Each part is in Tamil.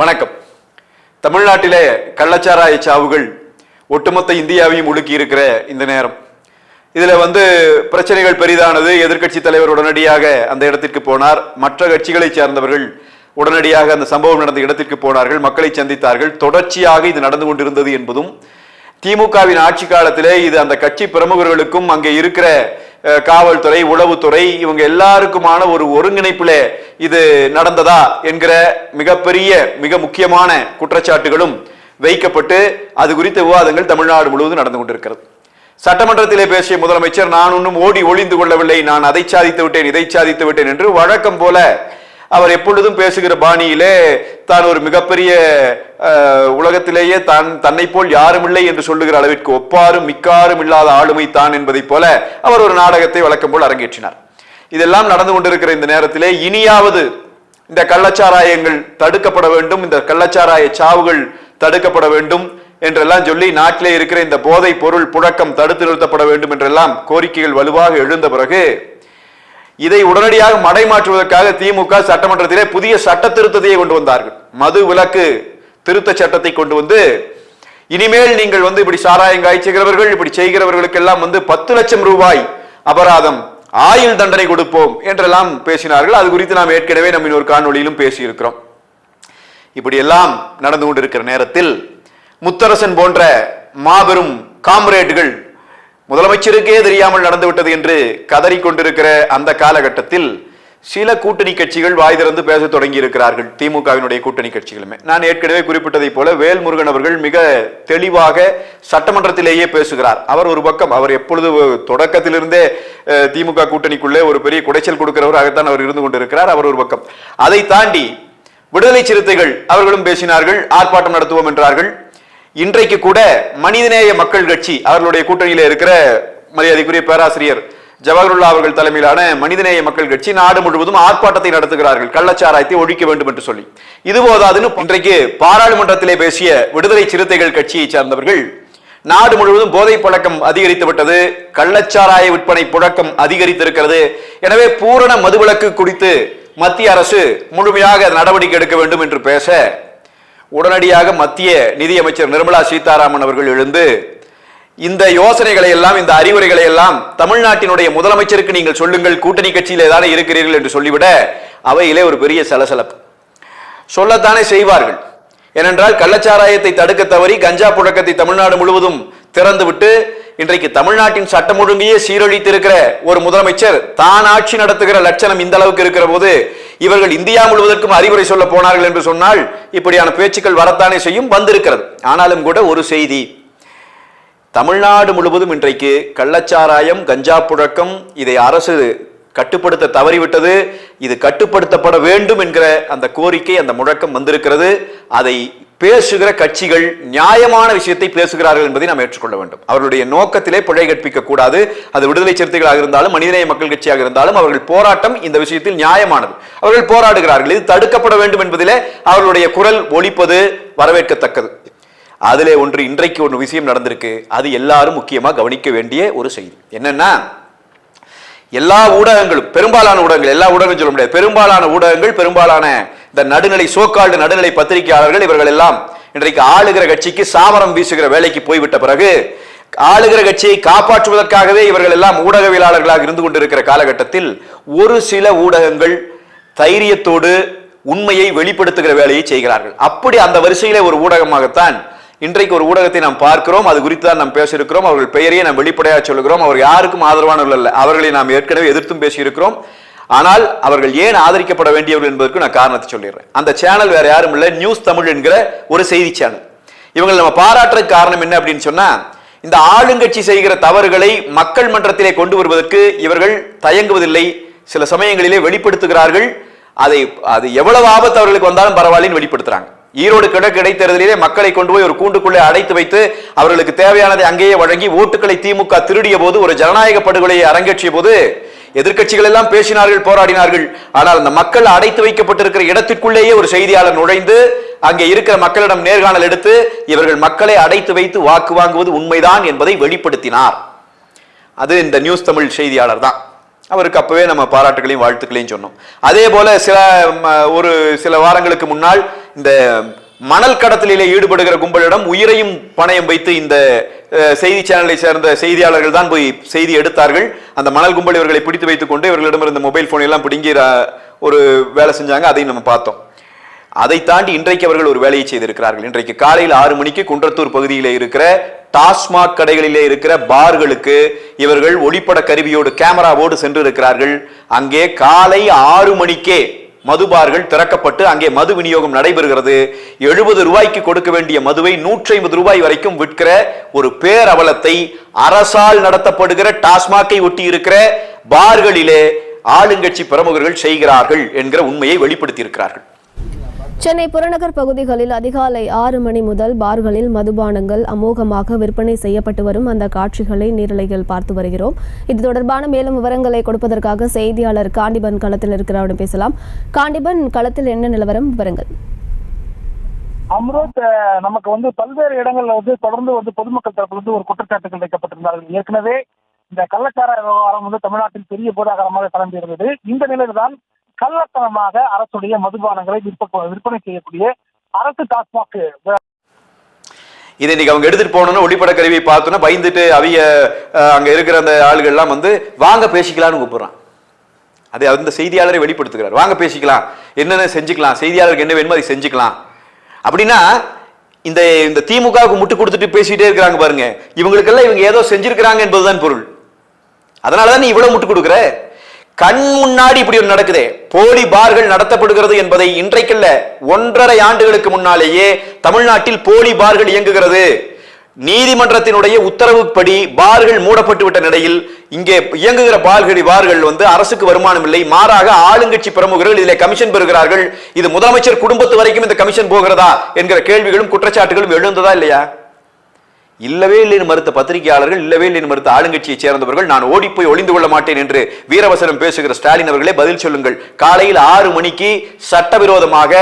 வணக்கம். தமிழ்நாட்டிலே கள்ளச்சாராய சாவுகள் ஒட்டுமொத்த இந்தியாவையும் உலுக்கி இருக்கிற இந்த நேரம். இதுல வந்து பிரச்சனைகள் பெரிதானது. எதிர்க்கட்சி தலைவர் உடனடியாக அந்த இடத்திற்கு போனார். மற்ற கட்சிகளைச் சேர்ந்தவர்கள் உடனடியாக அந்த சம்பவம் நடந்த இடத்திற்கு போனார்கள். மக்களை சந்தித்தார்கள். தொடர்ச்சியாக இது நடந்து கொண்டிருந்தது என்பதும் திமுகவின் ஆட்சி காலத்திலே இது அந்த கட்சி பிரமுகர்களுக்கும் அங்கே இருக்கிற காவல்துறை உளவுத்துறை இவங்க எல்லாருக்குமான ஒரு ஒருங்கிணைப்பிலே இது நடந்ததா என்கிற மிகப்பெரிய மிக முக்கியமான குற்றச்சாட்டுகளும் வைக்கப்பட்டு அது குறித்த விவாதங்கள் தமிழ்நாடு முழுவதும் நடந்து கொண்டிருக்கிறது. சட்டமன்றத்திலே பேசிய முதலமைச்சர் நான் ஒன்றும் ஓடி ஒளிந்து கொள்ளவில்லை. நான் அதை சாதித்து விட்டேன் இதை சாதித்து விட்டேன் என்று வழக்கம் போல அவர் எப்பொழுதும் பேசுகிற பாணியிலே தான் ஒரு மிகப்பெரிய உலகத்திலேயே தான் தன்னை போல் யாரும் இல்லை என்று சொல்லுகிற அளவிற்கு ஒப்பாரும் மிக்காரும் இல்லாத ஆளுமை தான் என்பதைப் போல அவர் ஒரு நாடகத்தை வழக்கம் போல் அரங்கேற்றினார். இதெல்லாம் நடந்து கொண்டிருக்கிற இந்த நேரத்திலே இனியாவது இந்த கள்ளச்சாராயங்கள் தடுக்கப்பட வேண்டும் இந்த கள்ளச்சாராய சாவுகள் தடுக்கப்பட வேண்டும் என்றெல்லாம் சொல்லி நாட்டிலே இருக்கிற இந்த போதை பொருள் புழக்கம் தடுத்து நிறுத்தப்பட வேண்டும் என்றெல்லாம் கோரிக்கைகள் வலுவாக எழுந்த பிறகு இதை உடனடியாக மடைமாற்றுவதற்காக திமுக சட்டமன்றத்திலே புதிய சட்ட திருத்தத்தையே கொண்டு வந்தார்கள். மது விலக்கு திருத்த சட்டத்தை கொண்டு வந்து இனிமேல் நீங்கள் வந்து இப்படி சாராயம் காய்ச்சுகிறவர்கள் இப்படி செய்கிறவர்களுக்கெல்லாம் வந்து பத்து லட்சம் ரூபாய் அபராதம் ஆயுள் தண்டனை கொடுப்போம் என்றெல்லாம் பேசினார்கள். அது குறித்து நாம் ஏற்கனவே நம்ம இன்னொரு காணொலியிலும் பேசியிருக்கிறோம். இப்படி எல்லாம் நடந்து கொண்டிருக்கிற நேரத்தில் முத்தரசன் போன்ற மாபெரும் காம்ரேட்டுகள் முதலமைச்சருக்கே தெரியாமல் நடந்துவிட்டது என்று கதறிக்கொண்டிருக்கிற அந்த காலகட்டத்தில் சில கூட்டணி கட்சிகள் வாய் திறந்து பேச தொடங்கி இருக்கிறார்கள் திமுகவினுடைய கூட்டணி கட்சிகளுமே. நான் ஏற்கனவே குறிப்பிட்டதைப் போல வேல்முருகன் அவர்கள் மிக தெளிவாக சட்டமன்றத்திலேயே பேசுகிறார். அவர் ஒரு பக்கம் அவர் எப்பொழுது தொடக்கத்திலிருந்தே திமுக கூட்டணிக்குள்ளே ஒரு பெரிய குடைச்சல் கொடுக்கிறவராகத்தான் அவர் இருந்து கொண்டிருக்கிறார். அவர் ஒரு பக்கம். அதை தாண்டி விடுதலை சிறுத்தைகள் அவர்களும் பேசினார்கள் ஆர்ப்பாட்டம் நடத்துவோம் என்றார்கள். இன்றைக்கு கூட மனிதநேய மக்கள் கட்சி அவர்களுடைய கூட்டணியில் இருக்கிற மரியாதைக்குரிய பேராசிரியர் ஜவஹர்லா அவர்கள் தலைமையிலான மனிதநேய மக்கள் கட்சி நாடு முழுவதும் ஆர்ப்பாட்டத்தை நடத்துகிறார்கள். கள்ளச்சாராயத்தை ஒழிக்க வேண்டும் என்று சொல்லி. இது போதாதுன்னு இன்றைக்கு பாராளுமன்றத்திலே பேசிய விடுதலை சிறுத்தைகள் கட்சியை சார்ந்தவர்கள் நாடு முழுவதும் போதை பழக்கம் அதிகரித்து விட்டது கள்ளச்சாராய விற்பனை புழக்கம் அதிகரித்திருக்கிறது. எனவே பூரண மதுவிலக்கு குறித்து மத்திய அரசு முழுமையாக நடவடிக்கை எடுக்க வேண்டும் என்று பேச உடனடியாக மத்திய நிதியமைச்சர் நிர்மலா சீதாராமன் அவர்கள் எழுந்து இந்த யோசனைகளை எல்லாம் இந்த அறிவுரைகளை எல்லாம் தமிழ்நாட்டினுடைய முதலமைச்சருக்கு நீங்கள் சொல்லுங்கள் கூட்டணி கட்சியில் ஏதாவது இருக்கிறீர்கள் என்று சொல்லிவிட அவையிலே ஒரு பெரிய சலசலப்பு. சொல்லத்தானே செய்வார்கள். ஏனென்றால் கள்ளச்சாராயத்தை தடுக்க தவறி கஞ்சா புழக்கத்தை தமிழ்நாடு முழுவதும் திறந்துவிட்டு இன்றைக்கு தமிழ்நாட்டின் சட்டம் ஒழுங்கையே சீரழித்திருக்கிற ஒரு முதலமைச்சர் தான் ஆட்சி நடத்துகிற லட்சணம் இந்த அளவுக்கு இருக்கிற போது இவர்கள் இந்தியா முழுவதற்கும் அறிவுரை சொல்ல போனார்கள் என்று சொன்னால் இப்படியான பேச்சுக்கள் வரத்தானே செய்யும் வந்திருக்கிறது. ஆனாலும் கூட ஒரு செய்தி தமிழ்நாடு முழுவதும் இன்றைக்கு கள்ளச்சாராயம் கஞ்சா புழக்கம் இதை அரசு கட்டுப்படுத்த தவறிவிட்டது. இது கட்டுப்படுத்தப்பட வேண்டும் என்கிற அந்த கோரிக்கை அந்த முழக்கம் வந்திருக்கிறது. அதை பேசுகிற கட்சிகள் நியாயமான விஷயத்தை பேசுகிறார்கள் என்பதை நாம் ஏற்றுக்கொள்ள வேண்டும். அவர்களுடைய நோக்கத்திலே பிழை கற்பிக்க கூடாது. அது விடுதலை சிறுத்தைகளாக இருந்தாலும் மனிதநேய மக்கள் கட்சியாக இருந்தாலும் அவர்கள் போராட்டம் இந்த விஷயத்தில் நியாயமானது. அவர்கள் போராடுகிறார்கள். இது தடுக்கப்பட வேண்டும் என்பதிலே அவர்களுடைய குரல் ஒழிப்பது வரவேற்கத்தக்கது. அதிலே ஒன்று இன்றைக்கு ஒரு விஷயம் நடந்திருக்கு. அது எல்லாரும் முக்கியமாக கவனிக்க வேண்டிய ஒரு செய்தி. என்னன்னா எல்லா ஊடகங்களும் பெரும்பாலான ஊடகங்கள் எல்லா ஊடகங்களும் சொல்ல முடியாது. பெரும்பாலான ஊடகங்கள் பெரும்பாலான இந்த நடுநிலை சோக்கால்டு நடுநிலை பத்திரிகையாளர்கள் இவர்கள் எல்லாம் இன்றைக்கு ஆளுகிற கட்சிக்கு சாமரம் வீசுகிற வேலைக்கு போய்விட்ட பிறகு ஆளுகிற கட்சியை காப்பாற்றுவதற்காகவே இவர்கள் எல்லாம் ஊடகவியலாளர்களாக இருந்து கொண்டிருக்கிற காலகட்டத்தில் ஒரு சில ஊடகங்கள் தைரியத்தோடு உண்மையை வெளிப்படுத்துகிற வேலையை செய்கிறார்கள். அப்படி அந்த வரிசையிலே ஒரு ஊடகமாகத்தான் இன்றைக்கு ஒரு ஊடகத்தை நாம் பார்க்கிறோம் அது குறித்து தான் நாம் பேசியிருக்கிறோம் அவர்கள் பெயரையே நாம் வெளிப்படையாக சொல்லுகிறோம் அவர் யாருக்கும் ஆதரவானவர்கள் அல்ல. அவர்களை நாம் ஏற்கனவே எதிர்த்தும் பேசியிருக்கிறோம். ஆனால் அவர்கள் ஏன் ஆதரிக்கப்பட வேண்டியவர்கள் என்பதற்கு நான் காரணத்தை சொல்லிடுறேன். அந்த சேனல் வேற யாரும் இல்லை நியூஸ் தமிழ் என்கிற ஒரு செய்தி சேனல். இவங்களை நம்ம பாராட்டுறதுக்கு காரணம் என்ன அப்படின்னு சொன்னா இந்த ஆளுங்கட்சி செய்கிற தவறுகளை மக்கள் மன்றத்திலே கொண்டு வருவதற்கு இவர்கள் தயங்குவதில்லை. சில சமயங்களிலே வெளிப்படுத்துகிறார்கள். அதை அது எவ்வளவு ஆபத்து அவர்களுக்கு வந்தாலும் பரவாயில்லன்னு வெளிப்படுத்துறாங்க. ஈரோடு கிழக்கு இடைத்தேர்தலிலே மக்களை கொண்டு போய் ஒரு கூண்டுக்குள்ளே அடைத்து வைத்து அவர்களுக்கு தேவையானதை அங்கேயே வழங்கி ஓட்டுகளை திமுக திருடிய போது ஒரு ஜனநாயக படுகொலையை அரங்கேற்றிய போது எதிர்கட்சிகள் எல்லாம் பேசினார்கள் போராடினார்கள். ஆனால் அந்த மக்கள் அடைத்து வைக்கப்பட்டிருக்கிற இடத்திற்குள்ளேயே ஒரு செய்தியாளர் நுழைந்து அங்கே இருக்கிற மக்களிடம் நேர்காணல் எடுத்து இவர்கள் மக்களை அடைத்து வைத்து வாக்கு வாங்குவது உண்மைதான் என்பதை வெளிப்படுத்தினார். அது இந்த நியூஸ் தமிழ் செய்தியாளர் தான். அவருக்கு அப்பவே நம்ம பாராட்டுகளையும் வாழ்த்துக்களையும் சொன்னோம். அதே போல சில ஒரு சில வாரங்களுக்கு முன்னால் இந்த மணல் கடத்தலிலே ஈடுபடுகிற கும்பலிடம் உயிரையும் பணயம் வைத்து இந்த செய்தி சேனலை சேர்ந்த செய்தியாளர்கள் தான் போய் செய்தி எடுத்தார்கள். அந்த மணல் கும்பல் இவர்களை பிடித்து வைத்துக் கொண்டு இவர்களிடம் இருந்த மொபைல் போன் எல்லாம் பிடுங்கி ஒரு வேலை செஞ்சாங்க. அதையும் நம்ம பார்த்தோம். அதை தாண்டி இன்றைக்கு அவர்கள் ஒரு வேலையை செய்திருக்கிறார்கள். இன்றைக்கு காலையில் ஆறு மணிக்கு குன்றத்தூர் பகுதியில் இருக்கிற டாஸ்மாக் கடைகளிலே இருக்கிற பார்களுக்கு இவர்கள் ஒளிப்பட கருவியோடு கேமராவோடு சென்று இருக்கிறார்கள் அங்கே காலை ஆறு மணிக்கே மதுபார்கள் திறக்கப்பட்டு அங்கே மது விநியோகம் நடைபெறுகிறது. எழுபது ரூபாய்க்கு கொடுக்க வேண்டிய மதுவை நூற்றி ஐம்பது ரூபாய் வரைக்கும் விற்கிற ஒரு பேரவலத்தை அரசால் நடத்தப்படுகிற டாஸ்மாக்கை ஒட்டி இருக்கிற பார்களிலே ஆளுங்கட்சி பிரமுகர்கள் செய்கிறார்கள் என்கிற உண்மையை வெளிப்படுத்தி இருக்கிறார்கள் சென்னை புறநகர் பகுதிகளில் அதிகாலை ஆறு மணி முதல் பார்களில் மதுபானங்கள் அமோகமாக விற்பனை செய்யப்பட்டு வரும் அந்த காட்சிகளை நேரலையில் பார்த்து வருகிறோம். இது தொடர்பான மேலும் விவரங்களை கொடுப்பதற்காக செய்தியாளர் காண்டிபன் களத்தில் இருக்கிறவரிடம் பேசலாம். காண்டிபன் களத்தில் என்ன நிலவரம்? விவரங்கள். அம்ரோத் நமக்கு வந்து பல்வேறு இடங்கள்ல வந்து தொடர்ந்து வந்து பொதுமக்கள் தரப்புல இருந்து ஒரு குற்றச்சாட்டுகள் வைக்கப்பட்டிருந்தார்கள். ஏற்கனவே இந்த கள்ளச்சார விவகாரம் வந்து தமிழ்நாட்டில் பெரிய போராகரமாக கலந்து இருந்தது இந்த நிலையில்தான் கள்ளத்தனமாக அரசுடைய மதுபானங்களை விற்பனை செய்யக்கூடிய அரசு டாஸ்மாக் இதை இன்னைக்கு அவங்க எடுத்துட்டு போகணும்னு ஒளிப்பட கருவியை பார்த்தோன்னா பயந்துட்டு அவிய அங்க இருக்கிற அந்த ஆளுகள்லாம் வந்து வாங்க பேசிக்கலாம்னு கூப்பிடுறான். அதை அந்த செய்தியாளரை வெளிப்படுத்துகிறார். வாங்க பேசிக்கலாம். என்னென்ன செஞ்சுக்கலாம்? செய்தியாளருக்கு என்ன வேணுமோ அதை செஞ்சுக்கலாம். அப்படின்னா இந்த இந்த திமுகவுக்கு முட்டு கொடுத்துட்டு பேசிட்டே இருக்கிறாங்க பாருங்க. இவங்களுக்கெல்லாம் இவங்க ஏதோ செஞ்சிருக்கிறாங்க என்பதுதான் பொருள். அதனாலதான் நீ இவ்வளவு முட்டு கொடுக்குற? கண் முன்னாடி இப்படி ஒரு நடக்குதே. போலி பார்கள் நடத்தப்படுகிறது என்பதை இன்றைக்கல்ல ஒன்றரை ஆண்டுகளுக்கு முன்னாலேயே தமிழ்நாட்டில் போலி பார்கள் இயங்குகிறது. நீதிமன்றத்தினுடைய உத்தரவுப்படி பார்கள் மூடப்பட்டு விட்ட நிலையில் இங்கே இயங்குகிற பார்கள் பார்கள் வந்து அரசுக்கு வருமானம் இல்லை. மாறாக ஆளுங்கட்சி பிரமுகர்கள் இதிலே கமிஷன் பெறுகிறார்கள். இது முதலமைச்சர் குடும்பத்து வரைக்கும் இந்த கமிஷன் போகிறதா என்கிற கேள்விகளும் குற்றச்சாட்டுகளும் எழுந்ததா இல்லையா? இல்லவே இல்லைன்னு மறுத்த பத்திரிகையாளர்கள் இல்லவே இல்லைன்னு மறுத்த ஆளுங்கட்சியை சேர்ந்தவர்கள் நான் ஓடி போய் ஒளிந்து கொள்ள மாட்டேன் என்று வீரவசனம் பேசுகிற ஸ்டாலின் அவர்களே பதில் சொல்லுங்கள். காலையில் ஆறு மணிக்கு சட்டவிரோதமாக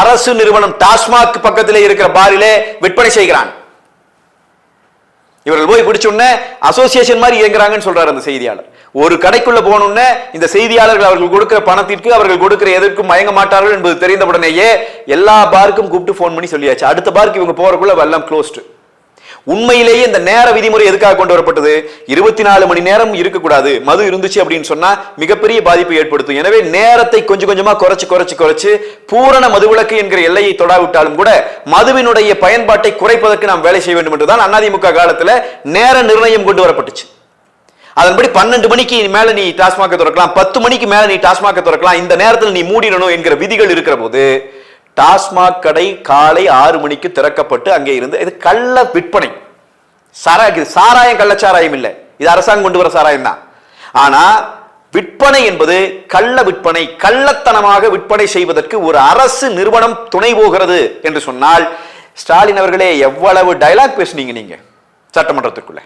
அரசு நிறுவனம் டாஸ்மாக் பக்கத்திலே இருக்கிற பாரிலே விற்பனை செய்கிறான். இவர்கள் போய் பிடிச்ச அசோசியேஷன் மாதிரி இயங்குறாங்கன்னு சொல்றாரு அந்த செய்தியாளர். ஒரு கடைக்குள்ள போனோம்னே இந்த செய்தியாளர்கள் அவர்கள் கொடுக்கிற பணத்திற்கு அவர்கள் கொடுக்கிற எதற்கும் மயங்க மாட்டார்கள் என்பது தெரிந்த உடனேயே எல்லா பாருக்கும் கூப்பிட்டு ஃபோன் பண்ணி சொல்லியாச்சு. அடுத்த பார்க்கு இவங்க போறக்குள்ள எல்லாம் க்ளோஸ்டு உண்மையிலேயே இந்த நேர விதிமுறை எதுக்காக கொண்டு வரப்பட்டது? இருபத்தி நாலு மணி நேரம் இருக்கக்கூடாது. மது இருந்துச்சு அப்படின்னு சொன்னா மிகப்பெரிய பாதிப்பை ஏற்படுத்தும். எனவே நேரத்தை கொஞ்சம் கொஞ்சமா குறைச்சு குறைச்சு குறைச்சு பூரண மதுவிலக்கு என்கிற எல்லையை தொடாவிட்டாலும் கூட மதுவினுடைய பயன்பாட்டை குறைப்பதற்கு நாம் வேலை செய்ய வேண்டும் என்றுதான் அதிமுக காலத்துல நேர நிர்ணயம் கொண்டு வரப்பட்டுச்சு. அதன்படி பன்னெண்டு மணிக்கு மேல நீ டாஸ்மாக திறக்கலாம் பத்து மணிக்கு மேல நீ டாஸ்மாக திறக்கலாம் இந்த நேரத்தில் நீ மூடிடணும் என்கிற விதிகள் இருக்கிற போது டாஸ்மாக் கடை காலை ஆறு மணிக்கு திறக்கப்பட்டு அங்கே இருந்து இது கள்ள விற்பனை. சாரா சாராயம் கள்ளச்சாராயம் இல்லை. இது அரசாங்கம் கொண்டு வர சாராயம் தான். ஆனா விற்பனை என்பது கள்ள விற்பனை கள்ளத்தனமாக விற்பனை செய்வதற்கு ஒரு அரசு நிறுவனம் துணை போகிறது என்று சொன்னால் ஸ்டாலின் அவர்களே எவ்வளவு டயலாக் பேசுனீங்க நீங்க சட்டமன்றத்துக்குள்ள?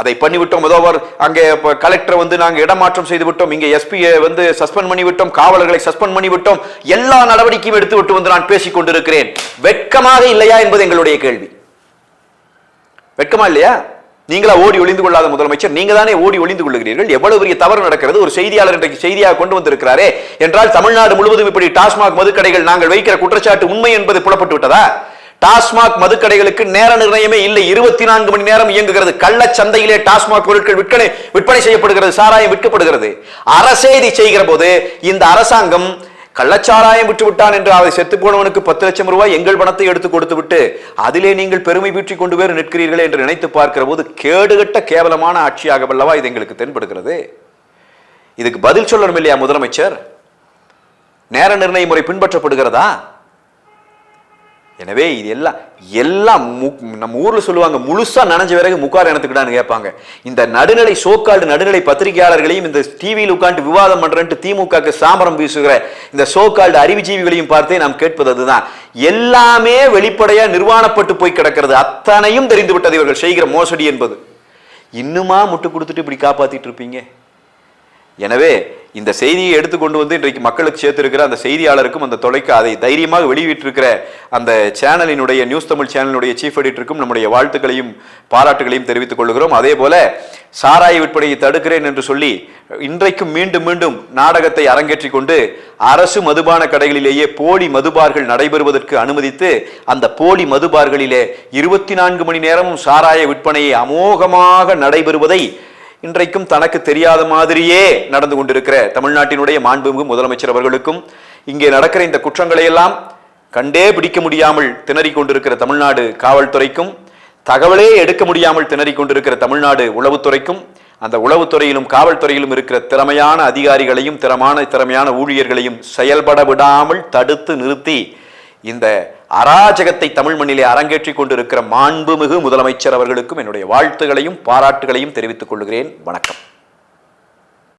அதை பண்ணிவிட்டோம். ஏதோ அவர் அங்கே கலெக்டரை கலெக்டர் வந்து நாங்க இடமாற்றம் செய்து விட்டோம் இங்கே எஸ்பியை வந்து சஸ்பெண்ட் பண்ணிவிட்டோம். காவலர்களை சஸ்பெண்ட் பண்ணிவிட்டோம். எல்லா நடவடிக்கையும் எடுத்து விட்டு வந்து நான் பேசிக் கொண்டிருக்கிறேன். வெட்கமாக இல்லையா என்பது எங்களுடைய கேள்வி. வெட்கமா இல்லையா? நீங்களா ஓடி ஒளிந்து கொள்ளாத முதலமைச்சர். நீங்க தானே ஓடி ஒளிந்து கொள்ளுகிறீர்கள். எவ்வளவு பெரிய தவறு நடக்கிறது. ஒரு செய்தியாளர் இன்றைக்கு செய்தியாக கொண்டு வந்திருக்கிறாரே. என்றால் தமிழ்நாடு முழுவதும் இப்படி டாஸ்மாக் மதுக்கடைகள் நாங்கள் வைக்கிற குற்றச்சாட்டு உண்மை என்பது புலப்பட்டு விட்டதா? டாஸ்மாக் மதுக்கடைகளுக்கு நேர நிர்ணயமே இல்லை. இருபத்தி நான்கு மணி நேரம் இயங்குகிறது. கள்ள சந்தையிலே டாஸ்மாக் பொருட்கள் விற்பனை விற்பனை செய்யப்படுகிறது சாராயம் விற்கப்படுகிறது. அரசே இதை செய்கிற போது இந்த அரசாங்கம் கள்ளச்சாராயம் விட்டுவிட்டான் என்று அதை செத்து போனவனுக்கு பத்து லட்சம் ரூபாய் எங்கள் பணத்தை எடுத்து கொடுத்து விட்டு அதிலே நீங்கள் பெருமை பீற்றிக் கொண்டு வேறு நிற்கிறீர்களே என்று நினைத்து பார்க்கிற போது கேடுகட்ட கேவலமான ஆட்சியாக வல்லவா இது எங்களுக்கு தென்படுகிறது. இதுக்கு பதில் சொல்லணும் இல்லையா முதலமைச்சர்? நேர நிர்ணய முறை பின்பற்றப்படுகிறதா? எனவே இது எல்லாம் எல்லாம் மு- நம்ம ஊரில் சொல்லுவாங்க முழுசாக நனைஞ்ச பிறகு முக்கார் எனத்துக்கிட்டான்னு கேட்பாங்க. இந்த நடுநிலை சோக்கால்டு நடுநிலை பத்திரிகையாளர்களையும் இந்த டிவியில் உட்காந்து விவாதம் பண்ணுறேன்ட்டு திமுகக்கு சாமரம் வீசுகிற இந்த சோக்கால்டு அறிவுஜீவிகளையும் பார்த்தே நாம் கேட்பது அதுதான். எல்லாமே வெளிப்படையாக நிர்வாணப்பட்டு போய் கிடக்கிறது. அத்தனையும் தெரிந்து விட்டது இவர்கள். செய்கிற மோசடி என்பது. இன்னுமா முட்டு கொடுத்துட்டு இப்படி காப்பாற்றிட்டு இருப்பீங்க? எனவே இந்த செய்தியை எடுத்துக்கொண்டு வந்து இன்றைக்கு மக்களுக்கு சேர்த்திருக்கிற அந்த செய்தியாளருக்கும் அந்த தொலைக்கு அதை தைரியமாக வெளியிட்டிருக்கிற அந்த சேனலினுடைய நியூஸ் தமிழ் சேனலினுடைய சீஃப் எடிட்டருக்கும் நம்முடைய வாழ்த்துக்களையும் பாராட்டுகளையும் தெரிவித்துக் கொள்கிறோம். அதே போல சாராய விற்பனையை தடுக்கிறேன் என்று சொல்லி இன்றைக்கும் மீண்டும் மீண்டும் நாடகத்தை அரங்கேற்றி கொண்டு அரசு மதுபான கடைகளிலேயே போலி மதுபார்கள் நடைபெறுவதற்கு அனுமதித்து அந்த போலி மதுபார்களிலே இருபத்தி நான்கு மணி நேரமும் சாராய விற்பனையை அமோகமாக நடைபெறுவதை இன்றைக்கும் தனக்கு தெரியாத மாதிரியே நடந்து கொண்டிருக்கிற தமிழ்நாட்டினுடைய மாண்புமிகு முதலமைச்சர் அவர்களுக்கும் இங்கே நடக்கிற இந்த குற்றங்களை எல்லாம் கண்டே பிடிக்க முடியாமல் திணறிக் கொண்டிருக்கிற தமிழ்நாடு காவல்துறைக்கும் தகவலே எடுக்க முடியாமல் திணறிக் கொண்டிருக்கிற தமிழ்நாடு உளவுத்துறைக்கும் அந்த உளவுத்துறையிலும் காவல்துறையிலும் இருக்கிற திறமையான அதிகாரிகளையும் திறமான திறமையான ஊழியர்களையும் செயல்பட விடாமல் தடுத்து நிறுத்தி இந்த அராஜகத்தை தமிழ் மண்ணிலே அரங்கேற்றிக் கொண்டிருக்கிற மாண்புமிகு முதலமைச்சர் அவர்களுக்கும் என்னுடைய வாழ்த்துகளையும் பாராட்டுகளையும் தெரிவித்துக் கொள்கிறேன். வணக்கம்.